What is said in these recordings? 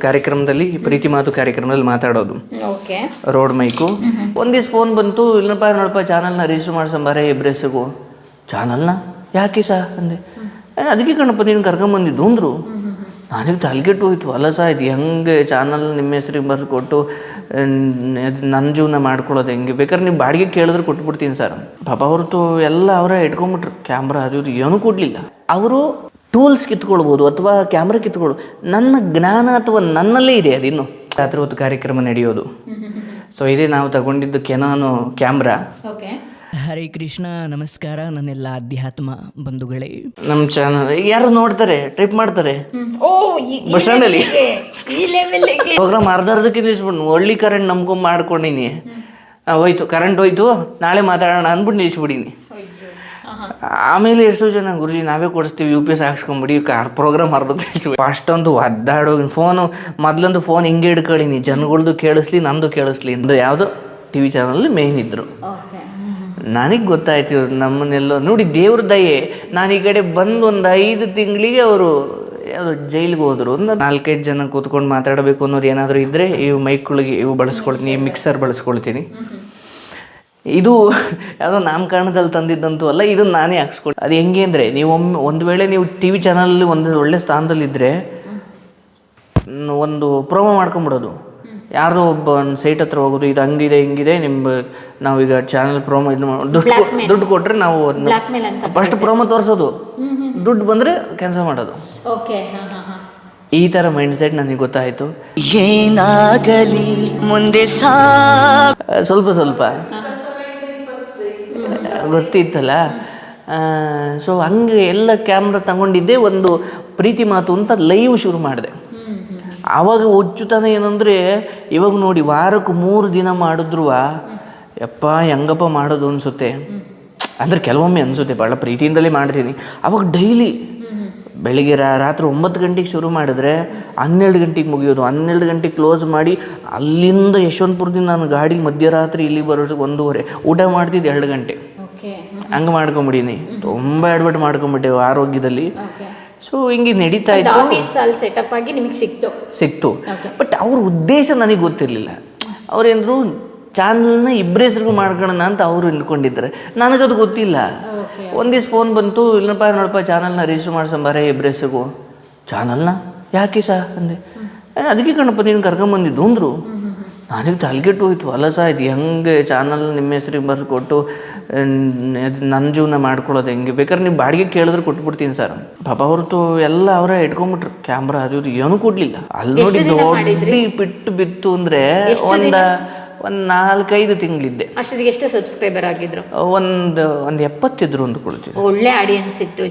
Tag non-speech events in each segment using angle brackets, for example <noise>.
ಕಾರ್ಯಕ್ರಮದಲ್ಲಿ ಪ್ರೀತಿ ಮಾತು ಕಾರ್ಯಕ್ರಮದಲ್ಲಿ ಮಾತಾಡೋದು. ಓಕೆ. Road mic. ಒಂದಿಸ್ ಫೋನ್ ಬಂತು ಇಲ್ಲಪ್ಪ ನೋಡಪ್ಪ ಚಾನಲ್ನ ರಿಜಿಸ್ಟರ್ ಮಾಡ್ಸಂಬಾರೆ ಇಬ್ರೆಸ್ಸಿಗೂ ಚಾನಲ್ನ? ಯಾಕೆ ಸಾ? ಅಂದೆ. "ಏ, ಅದಕ್ಕೆ ಕಣಪ್ಪ ನೀನು ಕರ್ಕೊಂಬಂದಿದ್ದು ಅಂದ್ರು. ನನಗೆ ತಲೆಗೆಟ್ಟು ಹೋಯ್ತು ಅಲ್ಲ ಸಾ ಇದು ಹೆಂಗೆ ಚಾನಲ್ ನಿಮ್ಮ ಹೆಸ್ರಿಗೆ ಬರ್ಕೊಟ್ಟು ನನ್ನ ಜೀವನ ಮಾಡ್ಕೊಳ್ಳೋದು ಹೆಂಗೆ? ಬೇಕಾದ್ರೆ ನೀವು ಬಾಡಿಗೆ ಕೇಳಿದ್ರೆ ಕೊಟ್ಬಿಡ್ತೀನಿ ಸರ್. ಪಾಪ ಅವ್ರದ್ದು ಎಲ್ಲ ಅವರೇ ಇಟ್ಕೊಂಬಿಟ್ರು. ಕ್ಯಾಮ್ರಾ ಅದು ಏನೂ ಕೊಡಲಿಲ್ಲ. ಅವರು ಟೂಲ್ಸ್ ಕಿತ್ಕೊಳ್ಬೋದು ಅಥವಾ ಕ್ಯಾಮ್ರಾ ಕಿತ್ಕೊಳ್ಬೋದು. ನನ್ನ ಜ್ಞಾನ ಅಥವಾ ನನ್ನಲ್ಲೇ ಇದೆ ಅದಿನ್ನು ರಾತ್ರಿ ಹೊತ್ತು ಕಾರ್ಯಕ್ರಮ ನಡೆಯೋದು. ಸೊ ಇದೇ ನಾವು ತಗೊಂಡಿದ್ದು Canon camera. Okay. Hare Krishna ನಮಸ್ಕಾರ. ನನ್ನೆಲ್ಲ ಅಧ್ಯಾತ್ಮ ಬಂಧುಗಳೇ. ನಮ್ಮ ಚಾನಲ್ ಯಾರು ನೋಡ್ತಾರೆ ಟ್ರಿಪ್ ಮಾಡ್ತಾರೆ? ಓ ಬಸ್ ಸ್ಟ್ಯಾಂಡಲ್ಲಿ ಈ ಲೆವೆಲ್ಗೆ ಪ್ರೋಗ್ರಾಮ್ ಅರ್ಧ ಅರ್ಧಕ್ಕೆ ನಿಲ್ಲಿಸ್ಬಿಟ್ಟು ಒಳ್ಳೆ ಕರೆಂಟ್ ನಮಗೂ ಮಾಡ್ಕೊಂಡಿನಿ. ಹೋಯ್ತು. ಕರೆಂಟ್ ಹೋಯ್ತು. ನಾಳೆ ಮಾತಾಡೋಣ ಅಂದ್ಬಿಟ್ಟು ನಿಲ್ಲಿಸ್ಬಿಡೀನಿ ಆಮೇಲೆ ಎಷ್ಟೋ ಜನ ಗುರುಜಿ ನಾವೇ ಕೊಡಿಸ್ತೀವಿ ಯು ಪಿ ಎಸ್ ಹಾಕ್ಸ್ಕೊಂಬಿಡಿ ಕಾರ್ ಪ್ರೋಗ್ರಾಮ್ ಅರ್ಧ ಅಷ್ಟೊಂದು ಒದ್ದಾಡೋಗಿ ಫೋನು ಮೊದ್ಲೊಂದು ಫೋನ್ ಹಿಂಗೆ ಹಿಡ್ಕೊಳ್ಳೀನಿ ಜನಗಳ್ದು ಕೇಳಿಸ್ಲಿ ನಂದು ಕೇಳಿಸ್ಲಿ ಅಂದ್ರೆ ಯಾವುದೋ ಟಿ ವಿ ಚಾನಲ್ ಮೇಯ್ನ್ ಇದ್ರು. ಓಕೆ ನನಗೆ ಗೊತ್ತಾಯ್ತು ಇವ್ರು ನಮ್ಮನ್ನೆಲ್ಲೋ ನೋಡಿ ದೇವ್ರ ದಯೆ. ನಾನು ಈ ಕಡೆ ಬಂದು ಒಂದು ಐದು ತಿಂಗಳಿಗೆ ಅವರು ಯಾವುದು ಜೈಲಿಗೆ ಹೋದ್ರು. ಒಂದು ನಾಲ್ಕೈದು ಜನ ಕೂತ್ಕೊಂಡು ಮಾತಾಡಬೇಕು ಅನ್ನೋದು ಏನಾದರೂ ಇದ್ರೆ ಇವು ಮೈಕ್ಗಳಿಗೆ ಇವು ಬಳಸ್ಕೊಳ್ತೀನಿ. ಮಿಕ್ಸರ್ ಬಳಸ್ಕೊಳ್ತೀನಿ ಇದು <laughs> ಯಾವುದೋ ನಾಮಕರಣದಲ್ಲಿ ತಂದಿದ್ದಂತೂ ಅಲ್ಲ ಇದು ನಾನೇ ಹಾಕ್ಸ್ಕೊಳ್ ಅದು ಹೆಂಗೆ ಅಂದರೆ ನೀವು ಒಮ್ಮೆ ಒಂದು ವೇಳೆ ನೀವು ಟಿ ವಿ ಚಾನಲಲ್ಲಿ ಒಂದು ಒಳ್ಳೆ ಸ್ಥಾನದಲ್ಲಿದ್ದರೆ ಒಂದು ಪ್ರೋಮೋ ಮಾಡ್ಕೊಂಬಿಡೋದು. ಯಾರೋ ಒಬ್ಬ ಒಂದು ಸೈಟ್ ಹತ್ರ ಹೋಗೋದು ಇದು ಹಂಗಿದೆ ಹಿಂಗಿದೆ ನಿಮ್ಮ ನಾವೀಗ ಚಾನಲ್ ಪ್ರೋಮೋ ಇದು ಮಾಡ್- ದುಡ್ಡು ದುಡ್ಡು ಕೊಟ್ಟರೆ ನಾವು ಫಸ್ಟ್ ಪ್ರೋಮೋ ತೋರಿಸೋದು. ದುಡ್ಡು ಬಂದರೆ ಕ್ಯಾನ್ಸಲ್ ಮಾಡೋದು. ಓಕೆ ಹಾಂ ಹಾಂ ಹಾಂ. ಈ ಥರ ಮೈಂಡ್ ಸೆಟ್ ನನಗೆ ಗೊತ್ತಾಯಿತು. ಏನಾಗಲಿ ಮುಂದೆ ಸಾ ಸ್ವಲ್ಪ ಸ್ವಲ್ಪ. ಗೊತ್ತಿತ್ತಲ್ಲ? ಸೊ ಹಂಗೆ ಎಲ್ಲ ಕ್ಯಾಮ್ರಾ ತಗೊಂಡಿದ್ದೆ, ಒಂದು ಪ್ರೀತಿ ಮಾತು ಅಂತ ಲೈವ್ ಶುರು ಮಾಡಿದೆ. ಆವಾಗ ಹುಚ್ಚುತನ ಏನಂದರೆ, ಇವಾಗ ನೋಡಿ ವಾರಕ್ಕೆ ಮೂರು ದಿನ ಮಾಡಿದ್ರು ಯಪ್ಪ, ಹೆಂಗಪ್ಪ ಮಾಡೋದು ಅನಿಸುತ್ತೆ. ಅಂದರೆ ಕೆಲವೊಮ್ಮೆ ಅನಿಸುತ್ತೆ ಭಾಳ ಪ್ರೀತಿಯಿಂದಲೇ ಮಾಡ್ತೀನಿ. ಅವಾಗ ಡೈಲಿ ಬೆಳಿಗ್ಗೆ ರಾತ್ರಿ ಒಂಬತ್ತು ಗಂಟೆಗೆ ಶುರು ಮಾಡಿದ್ರೆ, ಹನ್ನೆರಡು ಗಂಟೆಗೆ ಮುಗಿಯೋದು. ಹನ್ನೆರಡು ಗಂಟೆಗೆ ಕ್ಲೋಸ್ ಮಾಡಿ, ಅಲ್ಲಿಂದ ಯಶವಂತಪುರದಿಂದ ನಾನು ಗಾಡಿ ಮಧ್ಯರಾತ್ರಿ ಇಲ್ಲಿ ಬರೋದು ಒಂದೂವರೆ. ಊಟ ಮಾಡ್ತಿದ್ದೆ ಎರಡು ಗಂಟೆ. ಹಂಗೆ ಮಾಡ್ಕೊಂಬಿಡೀನಿ. ತುಂಬ ಅಡ್ವರ್ಟ್ ಮಾಡ್ಕೊಂಬಿಟ್ಟೆ ಆರೋಗ್ಯದಲ್ಲಿ. ಸೊ ಹಿಂಗೆ ನಡೀತಾ ಇತ್ತು. ಸೆಟಪ್ ಆಗಿ ನಿಮಗೆ ಸಿಕ್ತು. ಸಿಕ್ತು. ಬಟ್ ಅವ್ರ ಉದ್ದೇಶ ನನಗೆ ಗೊತ್ತಿರಲಿಲ್ಲ. ಅವ್ರೇನರು ಚಾನಲ್ನ ಇಬ್ಬರ ಹೆಸ್ರಿಗೂ ಮಾಡ್ಕೊಳ್ಳೋಣ ಅಂತ ಅವರು ಅಂದ್ಕೊಂಡಿದ್ದಾರೆ. ನನಗದು ಗೊತ್ತಿಲ್ಲ. ಓಕೆ ಒಂದು ದಿವ್ಸ ಫೋನ್ ಬಂತು ಇಲ್ಲಪ್ಪ ನೋಡಪ್ಪ ಚಾನಲ್ನ ರಿಜಿಸ್ಟರ್ ಮಾಡ್ಸಂಬಾರೆ ಇಬ್ಬರ ಹೆಸ್ರಿಗೂ. ಚಾನಲ್ನ? ಯಾಕೆ ಸಹ ಅಂದೆ. "ಏ, ಅದಕ್ಕೆ ಕಣಪ್ಪ ನೀನು ಕರ್ಕೊಂಬಂದಿದ್ದು? ಅಂದರು. ನನಗೆ ತಲೆಗೆಟ್ಟು ಹೋಯ್ತು ಅಲ್ಲ ಇದು ಹೆಂಗೆ ಚಾನಲ್ ನಿಮ್ಮ ಹೆಸ್ರಿಗೆ ಬರ್ಕೊಟ್ಟು ನನ್ನ ಜೀವನ ಮಾಡ್ಕೊಳ್ಳೋದು ಹೆಂಗೆ? ಬೇಕಾದ್ರೆ ನೀವು ಬಾಡಿಗೆ ಕೇಳಿದ್ರೆ ಕೊಟ್ಬಿಡ್ತೀನಿ ಸರ್ ಪಾಪ ಹೊರತು ಎಲ್ಲ ಅವರೇ ಇಟ್ಕೊಂಡ್ಬಿಟ್ರು. ಕ್ಯಾಮ್ರಾ ಅದು ಏನೂ ಕೊಡಲಿಲ್ಲ. ಅಲ್ಲಿ ನೋಡಿ ದೊಡ್ಡ ಬಿಟ್ಟು ಬಿತ್ತು ಅಂದರೆ ಒಂದು ಒಂದು ನಾಲ್ಕೈದು ತಿಂಗಳಿದ್ದೆ. ಅಷ್ಟೊತ್ತಿಗೆ ಎಷ್ಟು ಸಬ್ಸ್ಕ್ರೈಬರ್ ಆಗಿದ್ರು? ಒಂದು ಒಂದು ಎಪ್ಪತ್ತಿದ್ರು ಒಂದು ಕುಳಿತು ಒಳ್ಳೆ ಆಡಿಯನ್ಸ್ ಇತ್ತು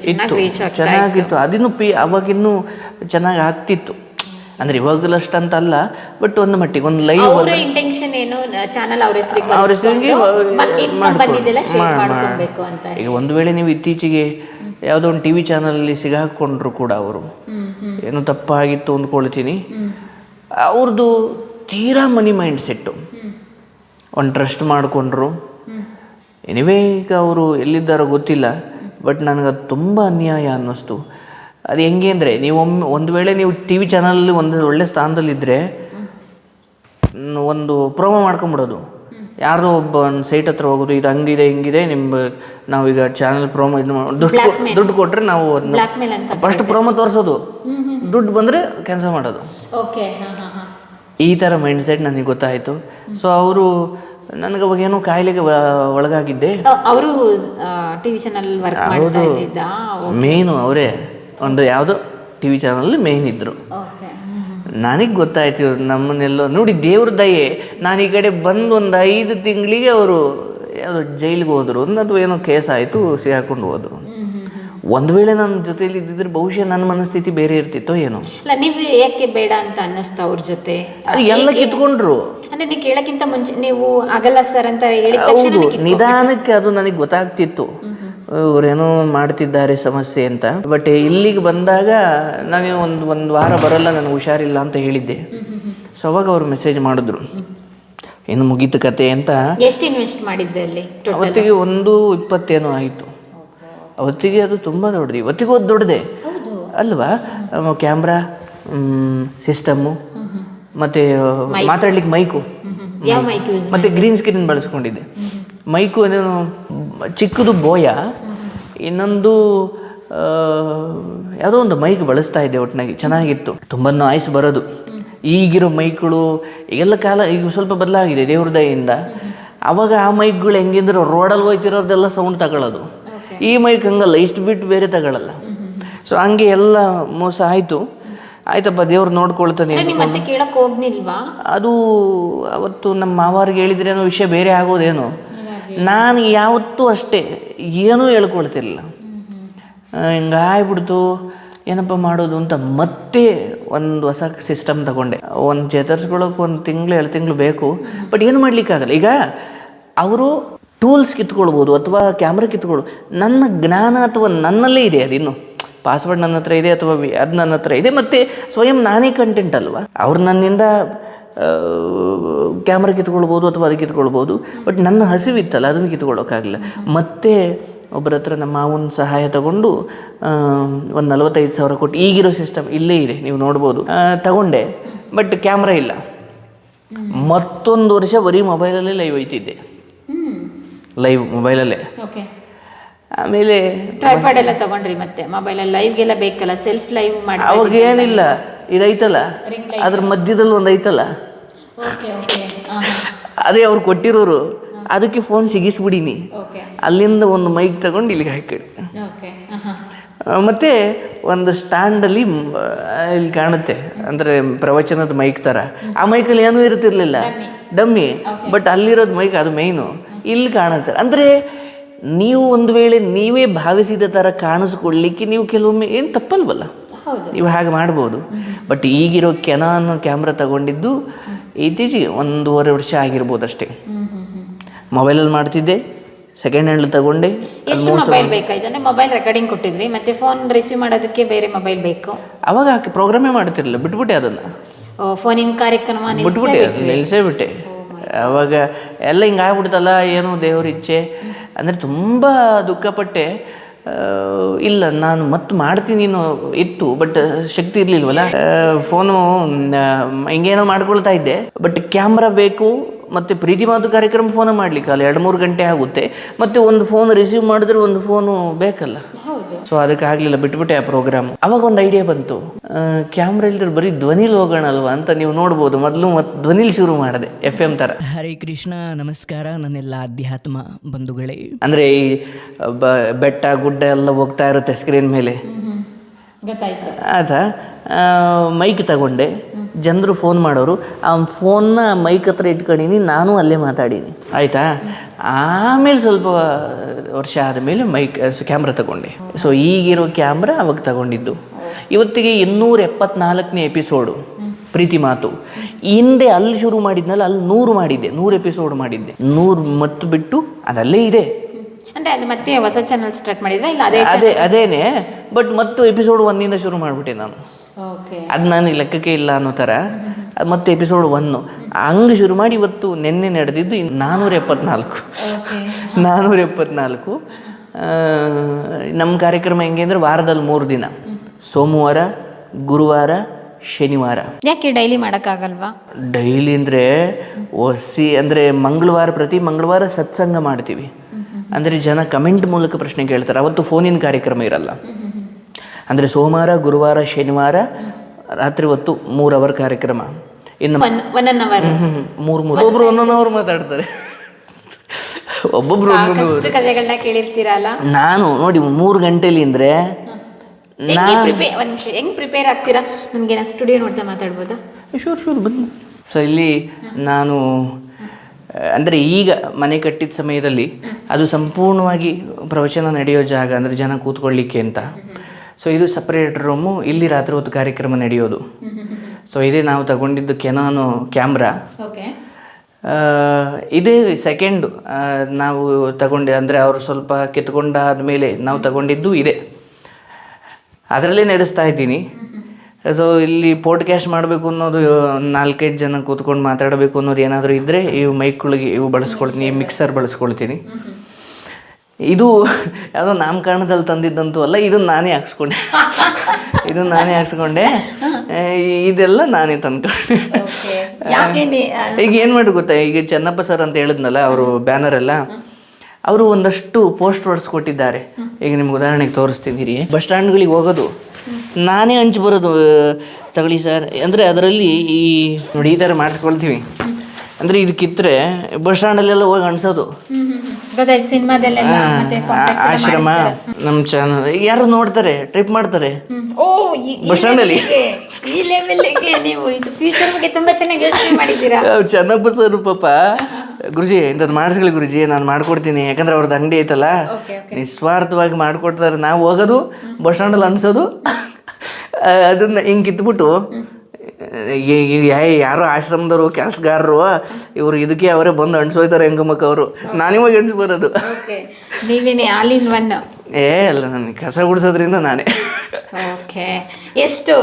ಚೆನ್ನಾಗಿತ್ತು. ಅದಿನ್ನು ಪಿ ಅವಾಗಿನ್ನೂ ಚೆನ್ನಾಗಿ ಆಗ್ತಿತ್ತು. ಅಂದ್ರೆ ಇವಾಗಲಷ್ಟು ಅಂತ ಅಲ್ಲ ಬಟ್ ಒಂದು ಮಟ್ಟಿಗೆ ಒಂದು ಲೈವ್ ಅವರ ಇಂಟೆನ್ಷನ್ ಏನು ಚಾನಲ್ ಅವ್ರ ಹೆಸರಿಗೆ ಅವ್ರ ಹೆಸರಿಗೆ ಶೇರ್ ಮಾಡ್ಕೊಬೇಕು ಅಂತ ಈಗ ಒಂದು ವೇಳೆ ನೀವು ಇತ್ತೀಚೆಗೆ ಯಾವುದೋ ಒಂದು ಟಿವಿ ಚಾನಲಲ್ಲಿ ಸಿಗಾಕೊಂಡ್ರು ಕೂಡ ಅವರು. ಏನೋ ತಪ್ಪಾಗಿತ್ತು ಅಂದ್ಕೊಳ್ತೀನಿ. ಅವ್ರದ್ದು ತೀರಾ ಮನಿ ಮೈಂಡ್ ಸೆಟ್ಟು ಒಂದು ಟ್ರಸ್ಟ್ ಮಾಡಿಕೊಂಡ್ರು. ಎನಿವೇ ಈಗ ಅವರು ಎಲ್ಲಿದ್ದಾರೋ ಗೊತ್ತಿಲ್ಲ ಬಟ್ ನನಗೆ ಅದು ತುಂಬ ಅನ್ಯಾಯ ಅನ್ನಿಸ್ತು. ಅದು ಹೆಂಗೆ ಅಂದರೆ ನೀವು ಒಮ್ಮೆ ಒಂದು ವೇಳೆ ನೀವು ಟಿ ವಿ ಚಾನಲಲ್ಲಿ ಒಂದು ಒಳ್ಳೆ ಸ್ಥಾನದಲ್ಲಿದ್ದರೆ ಒಂದು ಪ್ರೋಮೋ ಮಾಡ್ಕೊಂಬಿಡೋದು. ಯಾರೋ ಒಬ್ಬ ಒಂದು ಸೈಟ್ ಹತ್ರ ಹೋಗೋದು ಇದು ಹಂಗಿದೆ ಹಿಂಗಿದೆ ನಿಮ್ಮ ನಾವೀಗ ಚಾನಲ್ ಪ್ರೋಮೋ ಇದು ದುಡ್ಡು ದುಡ್ಡು ಕೊಟ್ಟರೆ ನಾವು ಫಸ್ಟ್ ಪ್ರೋಮೋ ತೋರಿಸೋದು. ದುಡ್ಡು ಬಂದರೆ ಕ್ಯಾನ್ಸಲ್ ಮಾಡೋದು. ಓಕೆ ಈ ಥರ ಮೈಂಡ್ ಸೆಟ್ ನನಗೆ ಗೊತ್ತಾಯಿತು. ಸೊ ಅವರು ನನಗೆ ಅವಾಗ ಏನೋ ಕಾಯಿಲೆಗೆ ಒಳಗಾಗಿದ್ದೆ. ಅವರು ಟಿವಿ ಚಾನಲ್ ಮೇಯ್ನು ಅವರೇ. ಒಂದು ಯಾವುದೋ ಟಿ ವಿ ಚಾನಲ್ ಮೇಯ್ನ್ ಇದ್ದರು ನನಗೆ ಗೊತ್ತಾಯ್ತು ಇವ್ರು ನಮ್ಮನ್ನೆಲ್ಲೋ ನೋಡಿ ದೇವ್ರ ದಯೆ. ನಾನು ಈ ಕಡೆ ಬಂದು ಒಂದು ಐದು ತಿಂಗಳಿಗೆ ಅವರು ಯಾವುದೋ ಜೈಲಿಗೆ ಹೋದರು ಅಥವಾ ಏನೋ ಕೇಸ್ ಆಯಿತು ಸಿಗಾಕೊಂಡು ಹೋದರು. ಒಂದು ವೇಳೆ ನನ್ನ ಜೊತೆಯಲ್ಲಿ ಇದ್ದಿದ್ರೆ ಬಹುಶಃ ನನ್ನ ಮನಸ್ಥಿತಿ ಬೇರೆ ಇರ್ತಿತ್ತೋ ಏನೋ. ಇಲ್ಲ ನೀವು ಯಾಕೆ ಬೇಡ ಅಂತ ಅನ್ನಿಸ್ತಾ ಅವ್ರ ಜೊತೆ? ಎಲ್ಲ ಕಿತ್ಕೊಂಡ್ರು. ಅಂದ್ರೆ ನೀವು ಕೇಳಕ್ಕಿಂತ ಮುಂಚೆ ನೀವು ಆಗಲ್ಲ ಸರ್ ಅಂತ ಹೇಳಿ ಹೌದು ನಿಧಾನಕ್ಕೆ ಅದು ನನಗೆ ಗೊತ್ತಾಗ್ತಿತ್ತು. ಇವರೇನೋ ಮಾಡ್ತಿದ್ದಾರೆ ಸಮಸ್ಯೆ ಅಂತ. ಬಟ್ ಇಲ್ಲಿಗೆ ಬಂದಾಗ ನಾನು ಒಂದು ಒಂದು ವಾರ ಬರಲ್ಲ ನನಗೆ ಹುಷಾರಿಲ್ಲ ಅಂತ ಹೇಳಿದ್ದೆ. ಸೊ ಅವಾಗ ಅವರು ಮೆಸೇಜ್ ಮಾಡಿದ್ರು. ಇನ್ನು ಮುಗೀತು ಕತೆ ಅಂತ. ಎಷ್ಟು ಇನ್ವೆಸ್ಟ್ ಮಾಡಿದ್ರಿ ಅಲ್ಲಿ ಅವತ್ತಿಗೆ ಒಂದು ಇಪ್ಪತ್ತೇನೋ ಆಯಿತು. ಅವತ್ತಿಗೆ ಅದು ತುಂಬ ದೊಡ್ಡದು. ಇವತ್ತಿಗೂ ಅದು ದೊಡ್ಡದೆ. ಅಲ್ವಾ? ಕ್ಯಾಮ್ರಾ ಸಿಸ್ಟಮ್ಮು ಮತ್ತು ಮಾತಾಡ್ಲಿಕ್ಕೆ ಮೈಕು ಮತ್ತು ಗ್ರೀನ್ ಸ್ಕ್ರೀನ್ ಬಳಸ್ಕೊಂಡಿದ್ದೆ. ಮೈಕು ಅದೇನು ಚಿಕ್ಕದು ಬೋಯ. ಇನ್ನೊಂದು ಯಾವುದೋ ಒಂದು ಮೈಕ್ ಬಳಸ್ತಾ ಇದ್ದೆ ಒಟ್ಟಿನಾಗಿ ಚೆನ್ನಾಗಿತ್ತು. ತುಂಬ ನಾಯ್ಸ್ ಬರೋದು. ಈಗಿರೋ ಮೈಕ್ಗಳು ಎಲ್ಲ ಕಾಲ ಈಗ ಸ್ವಲ್ಪ ಬದಲಾಗಿದೆ ದೇವ್ರ ದಯಿಂದ ಅವಾಗ ಆ ಮೈಕ್ಗಳು ಹೆಂಗಿದ್ರು ರೋಡಲ್ಲಿ ಹೋಯ್ತಿರೋದೆಲ್ಲ ಸೌಂಡ್ ತಗೊಳ್ಳೋದು. ಈ ಮೈಕ್ ಹಂಗಲ್ಲ ಇಷ್ಟು ಬಿಟ್ಟು ಬೇರೆ ತಗೊಳ್ಳಲ್ಲ. ಸೊ ಹಂಗೆ ಎಲ್ಲ ಮೋಸ ಆಯಿತು. ಆಯ್ತಪ್ಪ ದೇವ್ರು ನೋಡ್ಕೊಳ್ತಾನೆ ಅದು ಅವತ್ತು ನಮ್ಮ ಮಾವಾರಿಗೆ ಹೇಳಿದ್ರೇನೋ ವಿಷಯ ಬೇರೆ ಆಗೋದೇನೋ. ನಾನು ಯಾವತ್ತೂ ಅಷ್ಟೇ ಏನೂ ಹೇಳ್ಕೊಳ್ತಿರ್ಲಿಲ್ಲ. ಹಿಂಗಾಗ್ಬಿಡ್ತು ಏನಪ್ಪ ಮಾಡೋದು ಅಂತ ಮತ್ತೆ ಒಂದು ಹೊಸ ಸಿಸ್ಟಮ್ ತಗೊಂಡೆ. ಒಂದು ಚೇತರಿಸ್ಕೊಳ್ಳೋಕೆ ಒಂದು ತಿಂಗಳು, ಎರಡು ತಿಂಗಳು ಬೇಕು. ಬಟ್ ಏನು ಮಾಡ್ಲಿಕ್ಕಾಗಲ್ಲ? ಈಗ ಅವರು ಟೂಲ್ಸ್ ಕಿತ್ಕೊಳ್ಬೋದು ಅಥವಾ ಕ್ಯಾಮ್ರಾ ಕಿತ್ಕೊಳ್ಬೋದು. ನನ್ನ ಜ್ಞಾನ ಅಥವಾ ನನ್ನಲ್ಲೇ ಇದೆ ಅದಿನ್ನು ಪಾಸ್ವರ್ಡ್ ನನ್ನ ಹತ್ರ ಇದೆ ಅಥವಾ ಅದು ನನ್ನ ಹತ್ರ ಇದೆ. ಮತ್ತು ಸ್ವಯಂ ನಾನೇ ಕಂಟೆಂಟ್ ಅಲ್ವಾ? ಅವ್ರು ನನ್ನಿಂದ ಕ್ಯಾಮ್ರಾ ಕಿತ್ಕೊಳ್ಬೋದು ಅಥವಾ ಅದಕ್ಕೆ ಕಿತ್ಕೊಳ್ಬೋದು ಬಟ್ ನನ್ನ ಹಸಿವಿತ್ತಲ್ಲ ಅದನ್ನು ಕಿತ್ಕೊಳ್ಳೋಕ್ಕಾಗಲಿಲ್ಲ. ಮತ್ತೆ ಒಬ್ಬರ ಹತ್ರ ನಮ್ಮ ಮಾವನ ಸಹಾಯ ತಗೊಂಡು ಒಂದು ನಲವತ್ತೈದು ಸಾವಿರ ಕೊಟ್ಟು ಈಗಿರೋ ಸಿಸ್ಟಮ್ ಇಲ್ಲೇ ಇದೆ ನೀವು ನೋಡ್ಬೋದು. ತಗೊಂಡೆ ಬಟ್ ಕ್ಯಾಮ್ರಾ ಇಲ್ಲ. ಮತ್ತೊಂದು ವರ್ಷ ಬರೀ ಮೊಬೈಲಲ್ಲೇ ಲೈವ್ ಹೋಯ್ತಿದ್ದೆ. ಹ್ಮ್ ಲೈವ್ ಮೊಬೈಲಲ್ಲೇ. ಓಕೆ ಆಮೇಲೆ ಟ್ರೈಪಾಡ್ ಎಲ್ಲ ತಗೊಂಡ್ರಿ ಮತ್ತೆ? ಮೊಬೈಲ್ ಲೈವ್ಗೆಲ್ಲ ಬೇಕಲ್ಲ ಸೆಲ್ಫ್ ಲೈವ್ ಮಾಡಿ ಅವ್ರಿಗೆ ಏನಿಲ್ಲ. ಇದೈತಲ್ಲ? ಅದ್ರ ಮಧ್ಯದಲ್ಲಿ ಒಂದು ಐತಲ್ಲ? ಅದೇ ಅವ್ರು ಕೊಟ್ಟಿರೋರು. ಅದಕ್ಕೆ ಫೋನ್ ಸಿಗಿಸ್ಬಿಡೀನಿ. ಅಲ್ಲಿಂದ ಒಂದು ಮೈಕ್ ತಗೊಂಡು ಇಲ್ಲಿಗೆ ಹಾಕಿಡಿ ಮತ್ತು ಒಂದು ಸ್ಟ್ಯಾಂಡಲ್ಲಿ ಇಲ್ಲಿ ಕಾಣುತ್ತೆ. ಅಂದರೆ ಪ್ರವಚನದ ಮೈಕ್ ಥರ ಆ ಮೈಕಲ್ಲಿ ಏನೂ ಇರ್ತಿರ್ಲಿಲ್ಲ ಡಮ್ಮಿ ಬಟ್ ಅಲ್ಲಿರೋದು ಮೈಕ್ ಅದು ಮೈನು ಇಲ್ಲಿ ಕಾಣುತ್ತೆ. ಅಂದರೆ ನೀವು ಒಂದು ವೇಳೆ ನೀವೇ ಭಾವಿಸಿದ ಥರ ಕಾಣಿಸ್ಕೊಳ್ಳಿಕ್ಕೆ ನೀವು ಕೆಲವೊಮ್ಮೆ ಏನು ತಪ್ಪಲ್ವಲ್ಲ? ನೀವು ಹಾಗೆ ಮಾಡ್ಬೋದು. ಬಟ್ ಈಗಿರೋ ಕೆನಾನ್ ಕ್ಯಾಮ್ರಾ ತಗೊಂಡಿದ್ದು ಇತ್ತೀಚೆಗೆ ಒಂದೂವರೆ ವರ್ಷ ಆಗಿರ್ಬೋದು ಅಷ್ಟೇ ಮೊಬೈಲಲ್ಲಿ ಮಾಡ್ತಿದ್ದೆ ಸೆಕೆಂಡ್ ಹ್ಯಾಂಡ್ ತಗೊಂಡೆ ಎಷ್ಟು ಮೊಬೈಲ್ ಬೇಕಾಯ್ತು ಮೊಬೈಲ್ ರೆಕಾರ್ಡಿಂಗ್ ಕೊಟ್ಟಿದ್ರಿ ಮತ್ತೆ ಫೋನ್ ರಿಸೀವ್ ಮಾಡೋದಕ್ಕೆ ಬೇರೆ ಮೊಬೈಲ್ ಬೇಕು. ಅವಾಗ ಹಾಕಿ ಪ್ರೋಗ್ರಾಮೇ ಮಾಡ್ತಿರಲಿಲ್ಲ ಬಿಟ್ಬಿಟ್ಟೆ ಅದನ್ನು. ಫೋನಿನ ಕಾರ್ಯಕ್ರಮ ಬಿಟ್ಬಿಟ್ಟೆ ನಿಲ್ಲಿಸೇ ಬಿಟ್ಟೆ. ಅವಾಗ ಎಲ್ಲ ಹಿಂಗಾಗ್ಬಿಡ್ತಲ್ಲ ಏನೋ ದೇವ್ರ ಇಚ್ಛೆ. ಅಂದರೆ ತುಂಬ ದುಃಖಪಟ್ಟೆ. ಇಲ್ಲ, ನಾನು ಮತ್ತೆ ಮಾಡ್ತೀನಿ ಇತ್ತು ಬಟ್ ಶಕ್ತಿ ಇರಲಿಲ್ವಲ್ಲ? ಫೋನು ಹಿಂಗೇನೋ ಮಾಡ್ಕೊಳ್ತಾ ಇದ್ದೆ. ಬಟ್ ಕ್ಯಾಮ್ರಾ ಬೇಕು, ಮತ್ತು ಪ್ರೀತಿ ಮಾತು ಕಾರ್ಯಕ್ರಮ ಫೋನ್ ಮಾಡಲಿಕ್ಕೆ, ಅಲ್ಲಿ ಎರಡು ಮೂರು ಗಂಟೆ ಆಗುತ್ತೆ. ಮತ್ತು ಒಂದು ಫೋನ್ ರಿಸೀವ್ ಮಾಡಿದ್ರೆ ಒಂದು ಫೋನು ಬೇಕಲ್ಲ? ಸೊ ಅದಕ್ಕೆ ಆಗಲಿಲ್ಲ ಬಿಟ್ಬಿಟ್ಟೆ ಆ ಪ್ರೋಗ್ರಾಮ್ ಅವಾಗ ಒಂದು ಐಡಿಯಾ ಬಂತು. ಕ್ಯಾಮ್ರಾ ಇಲ್ದ್ರೆ ಬರೀ ಧ್ವನಿಲಿ ಹೋಗೋಣ ಅಲ್ವಾ ಅಂತ ನೀವು ನೋಡ್ಬೋದು. ಮೊದಲು ಮತ್ತು ಧ್ವನಿಲಿ ಶುರು ಮಾಡಿದೆ ಎಫ್ ಎಂ ತರ ಹರೇ ಕೃಷ್ಣ ನಮಸ್ಕಾರ ನನ್ನೆಲ್ಲ ಅಧ್ಯಾತ್ಮ ಬಂಧುಗಳೇ. ಅಂದ್ರೆ ಈ ಬ ಬೆಟ್ಟ ಗುಡ್ಡ ಎಲ್ಲ ಹೋಗ್ತಾ ಇರುತ್ತೆ ಸ್ಕ್ರೀನ್ ಮೇಲೆ. ಹ್ಮ್ ಹ್ಮ್. ಗೊತ್ತಾಯ್ತು. ಆಯ್ತಾ ಮೈಕ್ ತಗೊಂಡೆ. ಜನರು ಫೋನ್ ಮಾಡೋರು, ಆ ಫೋನ್ನ ಮೈಕ್ ಹತ್ರ ಇಟ್ಕೊಂಡಿನಿ ನಾನು ಅಲ್ಲೇ ಮಾತಾಡೀನಿ ಆಯಿತಾ? ಆಮೇಲೆ ಸ್ವಲ್ಪ ವರ್ಷ ಆದಮೇಲೆ ಮೈಕ್ ಕ್ಯಾಮ್ರಾ ತಗೊಂಡೆ. ಸೊ ಈಗಿರೋ ಕ್ಯಾಮ್ರಾ ಅವಾಗ ತಗೊಂಡಿದ್ದು. ಇವತ್ತಿಗೆ ಇನ್ನೂರ ಎಪ್ಪತ್ನಾಲ್ಕನೇ ಎಪಿಸೋಡು ಪ್ರೀತಿ ಮಾತು. ಹಿಂದೆ ಅಲ್ಲಿ ಶುರು ಮಾಡಿದ್ನಲ್ಲ, ಅಲ್ಲಿ ನೂರು ಮಾಡಿದ್ದೆ. ನೂರು ಎಪಿಸೋಡ್ ಮಾಡಿದ್ದೆ. ನೂರು ಮತ್ತು ಬಿಟ್ಟು ಅದಲ್ಲೇ ಇದೆ. ಅಂದ್ರೆ ಅದು ಮತ್ತೆ ಹೊಸ ಚಾನಲ್ ಸ್ಟಾರ್ಟ್ ಮಾಡಿದ್ರೆ ಇಲ್ಲ ಅದೇ ಅದೇ ಅದೇನೆ. ಬಟ್ ಮತ್ತು ಎಪಿಸೋಡ್ ಒನ್ನಿಂದ ಶುರು ಮಾಡಿಬಿಟ್ಟೆ ನಾನು. ಓಕೆ ಅದು ನಾನು ಲೆಕ್ಕಕ್ಕೆ ಇಲ್ಲ ಅನ್ನೋ ಥರ. ಅದು ಮತ್ತೆ ಎಪಿಸೋಡ್ ಒನ್ನು ಹಂಗೆ ಶುರು ಮಾಡಿ ಇವತ್ತು ನಿನ್ನೆ ನಡೆದಿದ್ದು ನಾನ್ನೂರ ಎಪ್ಪತ್ನಾಲ್ಕು <laughs> ನಾನ್ನೂರ ಎಪ್ಪತ್ನಾಲ್ಕು ನಮ್ಮ ಕಾರ್ಯಕ್ರಮ ಹೆಂಗೆ ಅಂದರೆ ವಾರದಲ್ಲಿ ಮೂರು ದಿನ. ಸೋಮವಾರ ಗುರುವಾರ ಶನಿವಾರ. ಯಾಕೆ ಡೈಲಿ ಮಾಡೋಕ್ಕಾಗಲ್ವಾ? ಡೈಲಿ ಅಂದರೆ ಒಸಿ ಅಂದರೆ ಮಂಗಳವಾರ ಪ್ರತಿ ಮಂಗಳವಾರ ಸತ್ಸಂಗ ಮಾಡ್ತೀವಿ. ಅಂದರೆ ಜನ ಕಮೆಂಟ್ ಮೂಲಕ ಪ್ರಶ್ನೆ ಕೇಳ್ತಾರೆ. ಅವತ್ತು ಫೋನಿನ ಕಾರ್ಯಕ್ರಮ ಇರಲ್ಲ. ಅಂದರೆ ಸೋಮವಾರ ಗುರುವಾರ ಶನಿವಾರ ರಾತ್ರಿ ಹೊತ್ತು ಮೂರು ಅವರ್ ಕಾರ್ಯಕ್ರಮ. ಇನ್ನು ಮೂರು ಮೂರು. ಒಬ್ಬರು ಒಂದೊಂದು ಅವರು ಮಾತಾಡ್ತಾರೆ. ಒಬ್ಬೊಬ್ರು ಕಥೆಗಳನ್ನ ಕೇಳಿರ್ತೀರಲ್ಲ? ನಾನು ನೋಡಿ ಮೂರು ಗಂಟೆಲಿ ಅಂದ್ರೆ ಹೆಂಗ್ ಪ್ರಿಪೇರ್ ಆಗ್ತೀರಾ? ನಮ್ಗೆ ಸ್ಟುಡಿಯೋ ನೋಡ್ತಾ ಮಾತಾಡ್ಬೋದಾ? ಶೂರ್ ಶೂರ್ ಬನ್ನಿ. ಸೊ ಇಲ್ಲಿ ನಾನು ಅಂದರೆ ಈಗ ಮನೆ ಕಟ್ಟಿದ ಸಮಯದಲ್ಲಿ ಅದು ಸಂಪೂರ್ಣವಾಗಿ ಪ್ರವಚನ ನಡೆಯೋ ಜಾಗ ಅಂದರೆ ಜನ ಕೂತ್ಕೊಳ್ಳಿಕ್ಕೆ ಅಂತ. ಸೊ ಇದು ಸಪ್ರೇಟ್ ರೂಮು ಇಲ್ಲಿ ರಾತ್ರಿ ಹೊತ್ತು ಕಾರ್ಯಕ್ರಮ ನಡೆಯೋದು. ಸೊ ಇದೇ ನಾವು ತಗೊಂಡಿದ್ದು ಕೆನಾನು ಕ್ಯಾಮ್ರಾ. ಓಕೆ. ಇದೇ ಸೆಕೆಂಡು ನಾವು ತಗೊಂಡೆ ಅಂದರೆ ಅವರು ಸ್ವಲ್ಪ ಕಿತ್ಕೊಂಡಾದ ಮೇಲೆ ನಾವು ತಗೊಂಡಿದ್ದು ಇದೆ. ಅದರಲ್ಲೇ ನಡೆಸ್ತಾ ಇದ್ದೀನಿ. ಸೊ ಇಲ್ಲಿ ಪೋಡ್ಕ್ಯಾಸ್ಟ್ ಮಾಡಬೇಕು ಅನ್ನೋದು ನಾಲ್ಕೈದು ಜನ ಕೂತ್ಕೊಂಡು ಮಾತಾಡಬೇಕು ಅನ್ನೋದು ಏನಾದರೂ ಇದ್ದರೆ ಇವು ಮೈಕ್ಗಳಿಗೆ ಇವು ಬಳಸ್ಕೊಳ್ತೀನಿ ಈ ಮಿಕ್ಸರ್ ಬಳಸ್ಕೊಳ್ತೀನಿ. ಇದು ಯಾವುದೋ ನಾಮಕರಣದಲ್ಲಿ ತಂದಿದ್ದಂತೂ ಅಲ್ಲ ಇದು ನಾನೇ ಹಾಕ್ಸ್ಕೊಂಡೆ. ಇದು ನಾನೇ ಹಾಕ್ಸ್ಕೊಂಡೆ. ಇದೆಲ್ಲ ನಾನೇ ತಂದ್ಕೊಂಡೆ. ಈಗ ಏನು ಮಾಡಿ ಗೊತ್ತಾ? ಈಗ ಚೆನ್ನಪ್ಪ ಸರ್ ಅಂತ ಹೇಳಿದ್ನಲ್ಲ ಅವರು ಬ್ಯಾನರ್ ಎಲ್ಲ. ಅವರು ಒಂದಷ್ಟು ಪೋಸ್ಟ್ ವರ್ಡ್ಸ್ ಕೊಟ್ಟಿದ್ದಾರೆ. ಈಗ ನಿಮ್ಗೆ ಉದಾಹರಣೆಗೆ ತೋರಿಸ್ತಿದ್ದೀರಿ ಬಸ್ ಸ್ಟ್ಯಾಂಡ್ಗಳಿಗೆ ಹೋಗೋದು. ನಾನೇ ಹಂಚಿ ಬರೋದು ತಗೊಳ್ಳಿ ಸರ್. ಅಂದರೆ ಅದರಲ್ಲಿ ಈ ನೋಡಿ ಈ ಥರ ಮಾಡಿಸ್ಕೊಳ್ತೀವಿ. ಅಂದರೆ ಇದು ಕಿತ್ತರೆ ಬಸ್ ಸ್ಟ್ಯಾಂಡಲ್ಲೆಲ್ಲ ಹೋಗಿ ಅನ್ಸೋದು. ಆಶ್ರಮ ನಮ್ಮ ಚಾನಲ್ ಯಾರು ನೋಡ್ತಾರೆ ಟ್ರಿಪ್ ಮಾಡ್ತಾರೆ? ಬಸ್ ಸ್ಟ್ಯಾಂಡಲ್ಲಿ? ಚೆನ್ನಪ್ಪ ಸರ್ ಪಾಪ. ಗುರುಜಿ ಇಂಥದ್ದು ಮಾಡಿಸ್ಕೊಳ್ಳಿ ಗುರುಜಿ ನಾನು ಮಾಡ್ಕೊಡ್ತೀನಿ. ಯಾಕಂದ್ರೆ ಅವ್ರದ್ದು ಅಂಗಡಿ ಐತಲ್ಲ ನಿಸ್ವಾರ್ಥವಾಗಿ ಮಾಡ್ಕೊಡ್ತಾರೆ. ನಾವು ಹೋಗೋದು ಬಸ್ ಸ್ಟ್ಯಾಂಡಲ್ಲಿ ಅನ್ಸೋದು. ಅದನ್ನ ಹಿಂಗೆ ಇದ್ಬಿಟ್ಟು ಯಾರು ಆಶ್ರಮದವರು ಕೆಲಸಗಾರರು ಇವ್ರು ಇದಕ್ಕೆ ಅವರೇ ಬಂದು ಅಣಿಸೋಯ್ತಾರೆ ಹೆಂಗಮ್ಮಕ್ಕ ಅವರು. ನಾನಿವಾಗ ಎಣ್ಸ್ ಬರೋದು. ನೀವೇನೆ ಆಲ್ ಇನ್ ಒನ್ ಏ ಅಲ್ಲ ನನಗೆ ಕಸ ಗುಡಿಸೋದ್ರಿಂದ ನಾನೇ. ಓಕೆ ಎಷ್ಟು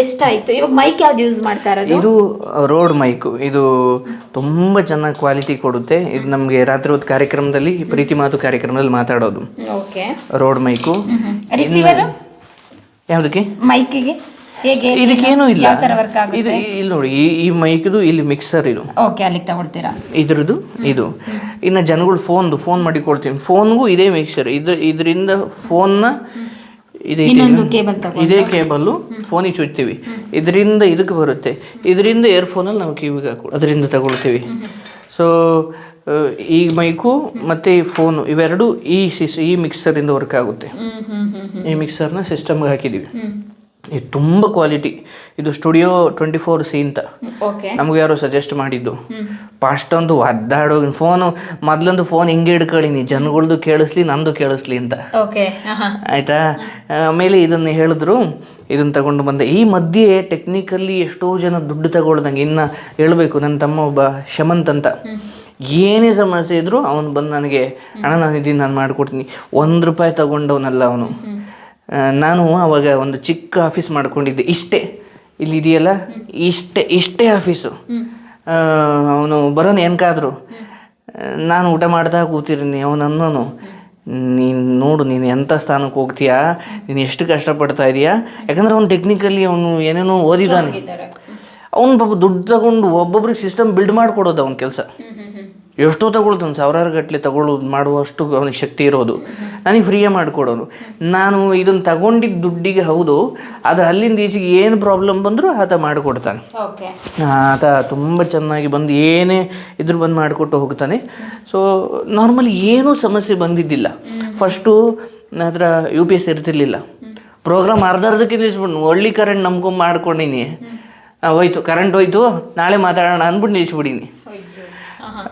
ಎಷ್ಟಾಯ್ತು? ಇವಾಗ ಮೈಕ್ ಯಾವ್ದು ಯೂಸ್ ಮಾಡ್ತಾ ಇರೋದು? ಇದು ರೋಡ್ ಮೈಕು ಇದು ತುಂಬ ಚೆನ್ನಾಗಿ ಕ್ವಾಲಿಟಿ ಕೊಡುತ್ತೆ. ಇದು ನಮಗೆ ರಾತ್ರಿ ಹೊತ್ತು ಕಾರ್ಯಕ್ರಮದಲ್ಲಿ ಪ್ರೀತಿ ಮಾತು ಕಾರ್ಯಕ್ರಮದಲ್ಲಿ ಮಾತಾಡೋದು. ಓಕೆ ರೋಡ್ ಮೈಕು ರಿಸೀವರ್ ಯಾವುದಕ್ಕೆ? ಮೈಕಿಗೆ? ಹೇಗೆ? ಇದಕ್ಕೇನೂ ಇಲ್ಲ. ಯಾವ ತರ ವರ್ಕ್ ಆಗುತ್ತೆ? ಇಲ್ಲಿ ನೋಡಿ ಈ ಈ ಮೈಕ್ದು ಇಲ್ಲಿ ಮಿಕ್ಸರ್ ಇದು. ಓಕೆ ಅಲ್ಲಿಗೆ ತಗೊಳ್ತೀರಾ? ಇದ್ರದ್ದು ಇದು. ಇನ್ನು ಜನಗಳು ಫೋನ್ದು ಫೋನ್ ಮಾಡಿ ಕೊಡ್ತೀನಿ. ಫೋನ್ಗೂ ಇದೇ ಮಿಕ್ಸರ್ ಇದು ಇದರಿಂದ ಫೋನ್ನ ಇದೇ ಇನ್ನೊಂದು ಕೇಬಲ್ ಇದೇ ಕೇಬಲ್ಲು ಫೋನಿಗೆ ಚುಚ್ತೀವಿ ಇದರಿಂದ ಇದಕ್ಕೆ ಬರುತ್ತೆ. ಇದರಿಂದ ಇಯರ್ಫೋನಲ್ಲಿ ನಾವು ಕಿವಿಗೆ ಹಾಕೋ ಅದರಿಂದ ತಗೊಳ್ತೀವಿ. ಸೊ ಈ ಮೈಕು ಮತ್ತು ಈ ಫೋನು ಇವೆರಡು ಈ ಸಿಸ್ ಈ ಮಿಕ್ಸರಿಂದ ವರ್ಕ್ ಆಗುತ್ತೆ. ಈ ಮಿಕ್ಸರ್ನ ಸಿಸ್ಟಮ್ಗೆ ಹಾಕಿದ್ದೀವಿ ಹ್ಮ್. ಇದು ತುಂಬ ಕ್ವಾಲಿಟಿ ಇದು ಸ್ಟುಡಿಯೋ ಟ್ವೆಂಟಿ ಫೋರ್ ಸಿ ಅಂತ ಓಕೆ ನಮ್ಗೆ ಯಾರು ಸಜೆಸ್ಟ್ ಮಾಡಿದ್ದು. ಪಾಸ್ಟ್ ಫಸ್ಟ್ ಒಂದು ಒದ್ದಾಡೋ ಫೋನು ಮೊದ್ಲೊಂದು ಫೋನ್ ಹಿಂಗೆ ಹಿಡ್ಕೊಳ್ಳೀನಿ ಜನಗಳ್ದು ಕೇಳಿಸ್ಲಿ ನಂದು ಕೇಳಿಸ್ಲಿ ಅಂತ. ಆಯಿತಾ? ಆಮೇಲೆ ಇದನ್ನು ಹೇಳಿದ್ರು ಇದನ್ನು ತಗೊಂಡು ಬಂದೆ. ಈ ಮಧ್ಯೆ ಟೆಕ್ನಿಕಲ್ಲಿ ಎಷ್ಟೋ ಜನ ದುಡ್ಡು ತಗೊಳ್ದಂಗೆ ಇನ್ನ ಹೇಳಬೇಕು. ನನ್ನ ತಮ್ಮ ಒಬ್ಬ ಶಮಂತ್ ಅಂತ. ಏನೇ ಸಮಸ್ಯೆ ಇದ್ದರೂ ಅವನು ಬಂದು ನನಗೆ ಅಣ್ಣ ನಾನು ಇದೀನಿ ನಾನು ಮಾಡಿಕೊಡ್ತೀನಿ. ಒಂದು ರೂಪಾಯಿ ತಗೊಂಡವನಲ್ಲ ಅವನು. ನಾನು ಅವಾಗ ಒಂದು ಚಿಕ್ಕ ಆಫೀಸ್ ಮಾಡ್ಕೊಂಡಿದ್ದೆ. ಇಷ್ಟೇ. ಇಲ್ಲಿ ಇದೆಯಲ್ಲ? ಇಷ್ಟೇ ಇಷ್ಟೇ ಆಫೀಸು. ಅವನು ಬರೋನು ಏನಕ್ಕಾದ್ರು ನಾನು ಊಟ ಮಾಡ್ತಾ ಕೂತಿರ್ತೀನಿ ಅವನು ಅನ್ನೋನು. ನೀನು ನೋಡು ನೀನು ಎಂಥ ಸ್ಥಾನಕ್ಕೆ ಹೋಗ್ತೀಯಾ? ನೀನು ಎಷ್ಟು ಕಷ್ಟಪಡ್ತಾ ಇದೀಯಾ? ಯಾಕಂದ್ರೆ ಅವ್ನು ಟೆಕ್ನಿಕಲಿ ಅವನು ಏನೇನೋ ಓದಿದ್ದಾನೆ ಅವ್ನು ಪಾಪ ದುಡ್ಡು ತಗೊಂಡು ಒಬ್ಬೊಬ್ರಿಗೆ ಸಿಸ್ಟಮ್ ಬಿಲ್ಡ್ ಮಾಡಿಕೊಡೋದು ಅವ್ನ ಕೆಲಸ. ಎಷ್ಟೋ ತಗೊಳ್ತಾನೆ ಸಾವಿರಾರು ಗಟ್ಟಲೆ ತಗೊಳ್ಳೋದು ಮಾಡುವಷ್ಟು ಅವನಿಗೆ ಶಕ್ತಿ ಇರೋದು. ನನಗೆ ಫ್ರೀಯೇ ಮಾಡಿಕೊಡೋನು. ನಾನು ಇದನ್ನು ತಗೊಂಡಿದ್ದ ದುಡ್ಡಿಗೆ ಹೌದು ಆದರೆ ಅಲ್ಲಿಂದ ಈಚೆಗೆ ಏನು ಪ್ರಾಬ್ಲಮ್ ಬಂದರೂ ಆತ ಮಾಡಿಕೊಡ್ತಾನೆ. ಓಕೆ ಆತ ತುಂಬ ಚೆನ್ನಾಗಿ ಬಂದು ಏನೇ ಇದ್ರ ಬಂದು ಮಾಡಿಕೊಟ್ಟು ಹೋಗ್ತಾನೆ. ಸೊ ನಾರ್ಮಲಿ ಏನೂ ಸಮಸ್ಯೆ ಬಂದಿದ್ದಿಲ್ಲ. ಫಸ್ಟು ಅದರ ಹತ್ರ ಯು ಪಿ ಎಸ್ ಇರ್ತಿರ್ಲಿಲ್ಲ. ಪ್ರೋಗ್ರಾಮ್ ಅರ್ಧ ಅರ್ಧಕ್ಕೆ ನಿಲ್ಲಿಸ್ಬಿಟ್ಟು ಒಳ್ಳೆ ಕರೆಂಟ್ ನಂಬ್ಕೊಂಡು ಮಾಡ್ಕೊಂಡಿನಿ. ಹೋಯ್ತು ಕರೆಂಟ್ ಹೋಯ್ತು ನಾಳೆ ಮಾತಾಡೋಣ ಅಂದ್ಬಿಟ್ಟು ನಿಲ್ಲಿಸ್ಬಿಡೀನಿ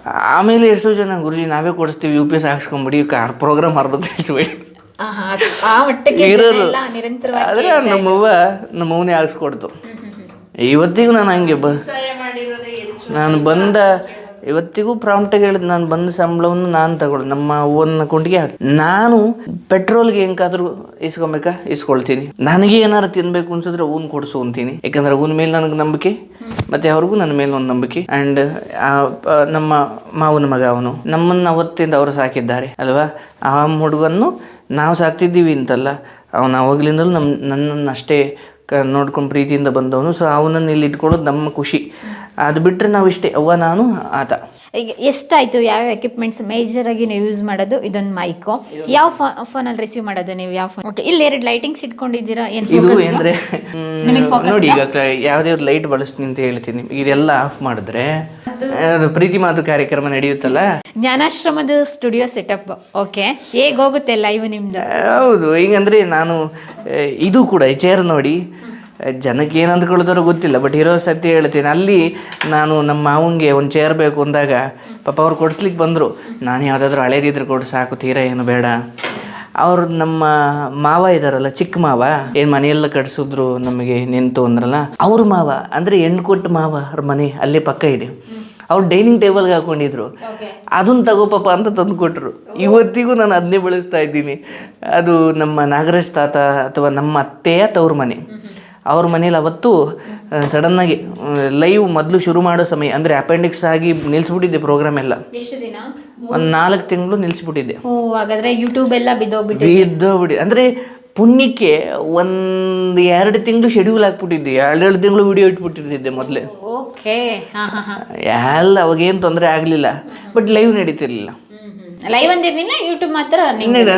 ಆಮೇಲೆ ಎಷ್ಟೋ ಜನ ಗುರುಜಿ ನಾವೇ ಕೊಡಿಸ್ತೀವಿ ಯು ಪಿ ಎಸ್ ಹಾಕ್ಸ್ಕೊಂಬಿಡಿ ಕಾರ್ ಪ್ರೋಗ್ರಾಮ್ ಅರ್ಧ ಎಲ್ಲ ನಿರಂತರವಾಗಿ ಆದರೆ ನಮ್ಮವ್ವ ನಮ್ಮವನೇ ಹಾಕ್ಸ್ಕೊಡ್ತು. ಇವತ್ತಿಗೂ ನಾನು ಹಂಗೆ ಬ ನಾನು ಬಂದ ಇವತ್ತಿಗೂ ಪ್ರಾಂಪ್ಟಾಗಿ ಹೇಳಿದ್ ನಾನು ಬಂದ ಸಂಬಳವನ್ನು ನಾನು ತಗೊಳ್ಳಿ, ನಮ್ಮ ಅವ್ವನ ಕುಂಡಿಗೆ ಹಾಕಿ. ನಾನು ಪೆಟ್ರೋಲ್ಗೆ ಹೆಂಗಾದ್ರೂ ಇಸ್ಕೊಬೇಕಾ ಇಸ್ಕೊಳ್ತೀನಿ ನನಗೆ ಏನಾರು ತಿನ್ಬೇಕು ಅನ್ಸಿದ್ರೆ ಓನ್ ಕೊಡ್ಸು ಅಂತೀನಿ. ಯಾಕಂದ್ರೆ ಓನ್ ಮೇಲೆ ನನಗೆ ನಂಬಿಕೆ, ಮತ್ತೆ ಅವ್ರಿಗೂ ನನ್ನ ಮೇಲೆ ಒಂದು ನಂಬಿಕೆ. ಅಂಡ್ ನಮ್ಮ ಮಾವನ ಮಗ ಅವನು ನಮ್ಮನ್ನ ಅವತ್ತಿಂದ ಅವರು ಸಾಕಿದ್ದಾರೆ, ಅಲ್ವಾ? ಆ ಹುಡುಗನ್ನು ನಾವು ಸಾಕ್ತಿದ್ದೀವಿ ಅಂತಲ್ಲ, ಅವನು ಅವಾಗಲಿಂದಲೂ ನಮ್ಮ ನನ್ನನ್ನು ಅಷ್ಟೇ ಕ ನೋಡ್ಕೊಂಡು ಪ್ರೀತಿಯಿಂದ ಬಂದವನು. ಸೊ ಅವನನ್ನು ಇಲ್ಲಿ ಇಟ್ಕೊಳ್ಳೋದು ನಮ್ಮ ಖುಷಿ. ಅದು ಬಿಟ್ಟರೆ ನಾವು ಇಷ್ಟೇ ಅವ್ವ, ನಾನು, ಆತ. ಈಗ ಎಷ್ಟಾಯ್ತು? ಯಾವ ಎಕ್ವಿಪ್ಮೆಂಟ್ಸ್ ಮೇಜರ್ ಆಗಿ ನೀವು ಯೂಸ್ ಮಾಡೋದು? ಇದೊಂದು ಮೈಕು ಯಾವ ಫೋನಲ್ಲಿ ರಿಸೀವ್ ಮಾಡೋದು ನೀವು? ಯಾವ ಫೋನ್ ಓಕೆ ಇಲ್ಲಿ ಎರಡು ಲೈಟಿಂಗ್ಸ್ ಇಟ್ಕೊಂಡಿದ್ದೀರಾ ಏನು ಇದು ಅಂದರೆ ನೋಡಿ ಈಗ ಯಾವುದೇ ಲೈಟ್ ಬಳಸ್ತೀನಿ ಅಂತ ಹೇಳ್ತೀನಿ. ಇದೆಲ್ಲ ಆಫ್ ಮಾಡಿದ್ರೆ ಪ್ರೀತಿ ಮಾತು ಕಾರ್ಯಕ್ರಮ ನಡೆಯುತ್ತಲ್ಲ? ಜ್ಞಾನಾಶ್ರಮದ ಸ್ಟುಡಿಯೋ ಸೆಟಪ್ ಓಕೆ ಹೇಗೆ ಹೋಗುತ್ತೆ ಲೈವ್ ನಿಮ್ದು? ಹೌದು ಈಗಂದ್ರೆ ನಾನು ಇದು ಕೂಡ ಈ ಚೇರ್ ನೋಡಿ ಜನಕ್ಕೆ ಏನು ಅಂದ್ಕೊಳ್ತಾರೋ ಗೊತ್ತಿಲ್ಲ ಬಟ್ ಇರೋ ಸತ್ಯ ಹೇಳ್ತೀನಿ. ಅಲ್ಲಿ ನಾನು ನಮ್ಮ ಮಾವಂಗೆ ಒಂದು ಚೇರ್ ಬೇಕು ಅಂದಾಗ ಪಾಪ ಅವ್ರು ಕೊಡಿಸ್ಲಿಕ್ಕೆ ಬಂದರು. ನಾನು ಯಾವುದಾದ್ರೂ ಹಳೇದಿದ್ರೆ ಕೊಡು ಸಾಕು ತೀರಾ ಏನು ಬೇಡ. ಅವ್ರು ನಮ್ಮ ಮಾವ ಇದ್ದಾರಲ್ಲ ಚಿಕ್ಕ ಮಾವ ಏನು ಮನೆಯೆಲ್ಲ ಕಟ್ಸಿದ್ರು ನಮಗೆ ನಿಂತು ಅಂದ್ರಲ್ಲ ಅವ್ರ ಮಾವ ಅಂದರೆ ಹೆಣ್ಣು ಕೊಟ್ಟು ಮಾವ ಅವ್ರ ಮನೆ ಅಲ್ಲೇ ಪಕ್ಕ ಇದೆ. ಅವ್ರು ಡೈನಿಂಗ್ ಟೇಬಲ್ಗೆ ಹಾಕೊಂಡಿದ್ರು. ಅದನ್ನ ತಗೋಪಪ್ಪ ಅಂತ ತಂದು ಕೊಟ್ಟರು ಇವತ್ತಿಗೂ ನಾನು ಅದನ್ನೇ ಬಳಸ್ತಾ ಇದ್ದೀನಿ. ಅದು ನಮ್ಮ ನಾಗರಾಜ್ ತಾತ ಅಥವಾ ನಮ್ಮ ಅತ್ತೆಯ ತವ್ರ ಮನೆ. ಅವ್ರ ಮನೇಲಿ ಅವತ್ತು ಸಡನ್ನಾಗಿ ಲೈವ್ ಮೊದಲು ಶುರು ಮಾಡೋ ಸಮಯ ಅಂದರೆ ಅಪೆಂಡಿಕ್ಸ್ ಆಗಿ ನಿಲ್ಲಿಸ್ಬಿಟ್ಟಿದ್ದೆ ಪ್ರೋಗ್ರಾಮ್ ಎಲ್ಲ. ಎಷ್ಟು ದಿನ? ಒಂದು ನಾಲ್ಕು ತಿಂಗಳು ನಿಲ್ಲಿಸ್ಬಿಟ್ಟಿದ್ದೆ ಓ ಹಾಗಾದ್ರೆ ಯೂಟ್ಯೂಬ್ ಎಲ್ಲ ಬಿದ್ದೋಗ್ಬಿಟ್ಟು ಬಿದ್ದೋಗ್ಬಿಡಿ ಅಂದರೆ ಪುಣ್ಯಕ್ಕೆ ಒಂದು ಎರಡು ತಿಂಗಳು ಶೆಡ್ಯೂಲ್ ಹಾಕ್ಬಿಟ್ಟಿದ್ದೆ. ಎರಡೆರಡು ತಿಂಗಳು ವಿಡಿಯೋ ಇಟ್ಬಿಟ್ಟಿದ್ದೆ ಮೊದಲೇ. ಓಕೆ. ಎಲ್ಲ ಅವಾಗೇನು ತೊಂದರೆ ಆಗಲಿಲ್ಲ. ಬಟ್ ಲೈವ್ ನಡೀತಿರ್ಲಿಲ್ಲ. ಲೈವ್ ಅಂದಿದ್ದೀನಿ ಯೂಟ್ಯೂಬ್ ಮಾತ್ರ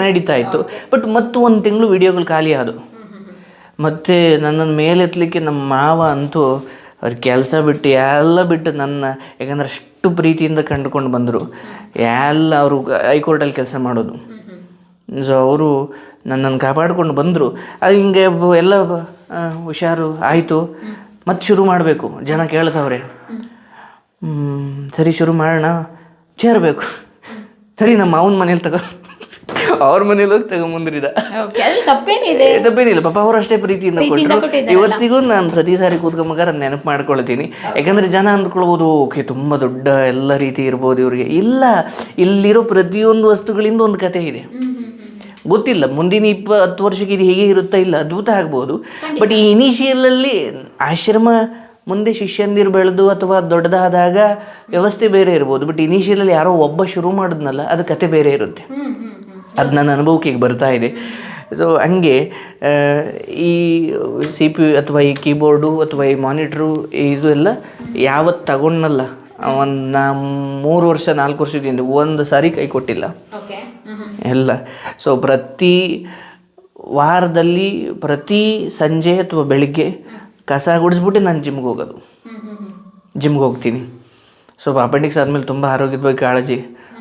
ನಡೀತಾ ಇತ್ತು. ಬಟ್ ಮತ್ತು ಒಂದು ತಿಂಗಳು ವಿಡಿಯೋಗಳು ಖಾಲಿ ಆದವು. ಮತ್ತು ನನ್ನನ್ನು ಮೇಲೆತ್ತಲಿಕ್ಕೆ ನಮ್ಮ ಮಾವ ಅಂತೂ ಅವ್ರ ಕೆಲಸ ಬಿಟ್ಟು ಎಲ್ಲ ಬಿಟ್ಟು ನನ್ನ, ಯಾಕಂದ್ರೆ ಅಷ್ಟು ಪ್ರೀತಿಯಿಂದ ಕಂಡುಕೊಂಡು ಬಂದರು. ಎಲ್ಲ ಅವರು ಹೈಕೋರ್ಟಲ್ಲಿ ಕೆಲಸ ಮಾಡೋದು. ಸೊ ಅವರು ನನ್ನನ್ನು ಕಾಪಾಡಿಕೊಂಡು ಬಂದರು. ಅದು ಹಿಂಗೆ ಎಲ್ಲ ಹುಷಾರು ಆಯಿತು. ಮತ್ತೆ ಶುರು ಮಾಡಬೇಕು. ಜನ ಕೇಳ್ತಾವ್ರೆ. ಸರಿ ಶುರು ಮಾಡೋಣ. ಸೇರಬೇಕು ಸರಿ, ನಮ್ಮ ಮಾವನ ಮನೇಲಿ ತಗೋ. <laughs> ಅವ್ರ ಮನೇಲಿ ಹೋಗಿ ತಗೊಂಬಂದ್ರಿದ. ತಪ್ಪೇನಿದೆ. ತಪ್ಪೇನಿಲ್ಲ. ಪಾಪ ಅವ್ರು ಅಷ್ಟೇ ಪ್ರೀತಿಯಿಂದ ಪ್ರೀತಿಯಿಂದ ಕೊಟ್ಟರು ಇವತ್ತಿಗೂ ನಾನು ಪ್ರತಿ ಸಾರಿ ಕೂತ್ಕೊಂಬಾಗ ನೆನಪು ಮಾಡ್ಕೊಳ್ತೀನಿ. ಯಾಕಂದ್ರೆ ಜನ ಅಂದ್ಕೊಳ್ಬೋದು ಓಕೆ ತುಂಬಾ ದೊಡ್ಡ ಎಲ್ಲ ರೀತಿ ಇರ್ಬೋದು ಇವ್ರಿಗೆ. ಇಲ್ಲ ಇಲ್ಲಿರೋ ಪ್ರತಿಯೊಂದು ವಸ್ತುಗಳಿಂದ ಒಂದು ಕತೆ ಇದೆ. ಗೊತ್ತಿಲ್ಲ. ಮುಂದಿನ ಇಪ್ಪ ಹತ್ತು ವರ್ಷಕ್ಕೆ ಇದು ಹೇಗೆ ಇರುತ್ತಾ ಇಲ್ಲ ಅದ್ಭುತ ಆಗ್ಬೋದು. ಬಟ್ ಈ ಇನಿಷಿಯಲಲ್ಲಿ ಆಶ್ರಮ ಮುಂದೆ ಶಿಷ್ಯಂದಿರು ಬೆಳೆದು ಅಥವಾ ದೊಡ್ಡದಾದಾಗ ವ್ಯವಸ್ಥೆ ಬೇರೆ ಇರ್ಬೋದು. ಬಟ್ ಇನಿಷಿಯಲಲ್ಲಿ ಯಾರೋ ಒಬ್ಬ ಶುರು ಮಾಡಿದ್ನಲ್ಲ ಅದು ಕತೆ ಬೇರೆ ಇರುತ್ತೆ. ಅದು ನನ್ನ ಅನುಭವಕ್ಕೆ ಈಗ ಬರ್ತಾ ಇದೆ. ಸೊ ಹಂಗೆ ಈ ಸಿ ಪಿ ಅಥವಾ ಈ ಕೀಬೋರ್ಡು ಅಥವಾ ಈ ಮಾನಿಟ್ರು ಇದು ಎಲ್ಲ ಯಾವತ್ತು ತಗೊಂಡಲ್ಲ ಒಂದು ನಾ ಮೂರು ವರ್ಷ ನಾಲ್ಕು ವರ್ಷದಿಂದ ಒಂದು ಸಾರಿ ಕೈ ಕೊಟ್ಟಿಲ್ಲ. ಎಲ್ಲ. ಸೊ ಪ್ರತಿ ವಾರದಲ್ಲಿ ಪ್ರತಿ ಸಂಜೆ ಅಥವಾ ಬೆಳಿಗ್ಗೆ ಕಸ ಗುಡಿಸ್ಬಿಟ್ಟು ನಾನು ಜಿಮ್ಗೆ ಹೋಗೋದು. ಜಿಮ್ಗೆ ಹೋಗ್ತೀನಿ. ಸೊ ಅಪೆಂಡಿಕ್ಸ್ ಆದಮೇಲೆ ತುಂಬ ಆರೋಗ್ಯದ ಬಗ್ಗೆ ಕಾಳಜಿ.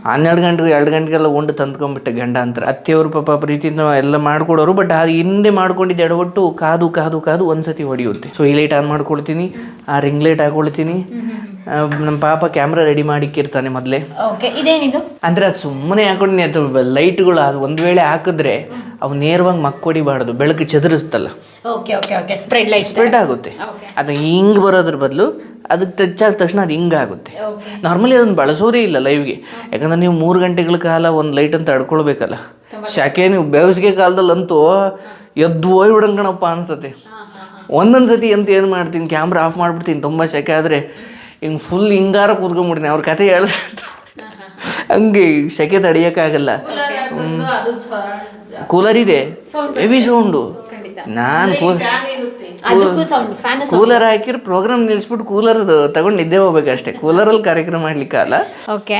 ಹನ್ನೆರಡು ಗಂಟೆಗೆ ಎರಡು ಗಂಟೆಗೆಲ್ಲ ಉಂಡು ತಂದ್ಕೊಂಡ್ಬಿಟ್ಟೆ ಗಂಡ ಅಂತಾರೆ. ಅತ್ತೆಯವರು ಪಾಪ ಪ್ರೀತಿಯಿಂದ ಎಲ್ಲ ಮಾಡ್ಕೊಡೋರು ಬಟ್ ಆ ಹಿಂದೆ ಮಾಡ್ಕೊಂಡಿದ್ದ ಎಡವಟ್ಟು ಕಾದು ಕಾದು ಕಾದು ಒಂದ್ಸತಿ ಹೊಡೆಯುತ್ತೆ. ಸೊ ಈ ಲೈಟ್ ಆನ್ ಮಾಡ್ಕೊಳ್ತೀನಿ, ಆ ರಿಂಗ್ ಲೈಟ್ ಹಾಕೊಳ್ತೀನಿ. ನಮ್ಮ ಪಾಪ ಕ್ಯಾಮ್ರಾ ರೆಡಿ ಮಾಡಿಕ್ಕಿರ್ತಾನೆ ಮೊದಲೇ. ಓಕೆ ಇದೇನಿದು? ಅಂದ್ರೆ ಅದು ಸುಮ್ಮನೆ ಹಾಕೊಂಡು ಅದು ಲೈಟ್ಗಳು ಅದು ಒಂದು ವೇಳೆ ಹಾಕಿದ್ರೆ ಅವು ನೇರವಾಗಿ ಮಕ್ಕೊಡಿಬಾರ್ದು ಬೆಳಕು ಚದುರಿಸ್ತಲ್ಲ. Okay okay okay spread light spread ಆಗುತ್ತೆ. ಅದು ಹಿಂಗ್ ಬರೋದ್ರ ಬದಲು ಅದಕ್ಕೆ ಟಚ್ ಆದ ತಕ್ಷಣ ಅದು ಹಿಂಗಾಗುತ್ತೆ ನಾರ್ಮಲಿ ಅದನ್ನು ಬಳಸೋದೇ ಇಲ್ಲ ಲೈವ್ಗೆ ಯಾಕಂದ್ರೆ ನೀವು ಮೂರು ಗಂಟೆಗಳ ಕಾಲ ಒಂದು ಲೈಟ್ ಅಂತ ತಡ್ಕೊಳ್ಬೇಕಲ್ಲ ಶಾಖೆ ನೀವು ಬೇಸಿಗೆ ಕಾಲದಲ್ಲಂತೂ ಎದ್ದು ಹೋಗ್ಬಿಡಂಗಣಪ್ಪ ಅನ್ಸತ್ತೆ. ಒಂದೊಂದು ಸತಿ ಅಂತ ಏನು ಮಾಡ್ತೀನಿ ಕ್ಯಾಮ್ರಾ ಆಫ್ ಮಾಡಿಬಿಡ್ತೀನಿ ತುಂಬ ಶೆಕೆ ಆದರೆ ಹಿಂಗೆ ಫುಲ್ ಹಿಂಗಾರ ಕೂತ್ಕೊಂಡ್ಬಿಡ್ತೀನಿ ಅವ್ರ ಕತೆ ಹೇಳ ಹಂಗೆ ಶೆಕೆ ತಡಿಯೋಕ್ಕಾಗಲ್ಲ. ಕೂಲರ್ ಇದೆ. ಹೆವಿ ಸೌಂಡು ನಾನು ಕೂಲರ್ ಹಾಕಿರ್ ಪ್ರೋಗ್ರಾಮ್ ನಿಲ್ಸ್ಬಿಟ್ಟು ಕೂಲರ್ ತಗೊಂಡು ನಿದ್ದೆ ಹೋಗ್ಬೇಕಷ್ಟೇ. ಕೂಲರಲ್ಲಿ ಕಾರ್ಯಕ್ರಮ ಮಾಡ್ಲಿಕ್ಕೆ ಅಲ್ಲ ಓಕೆ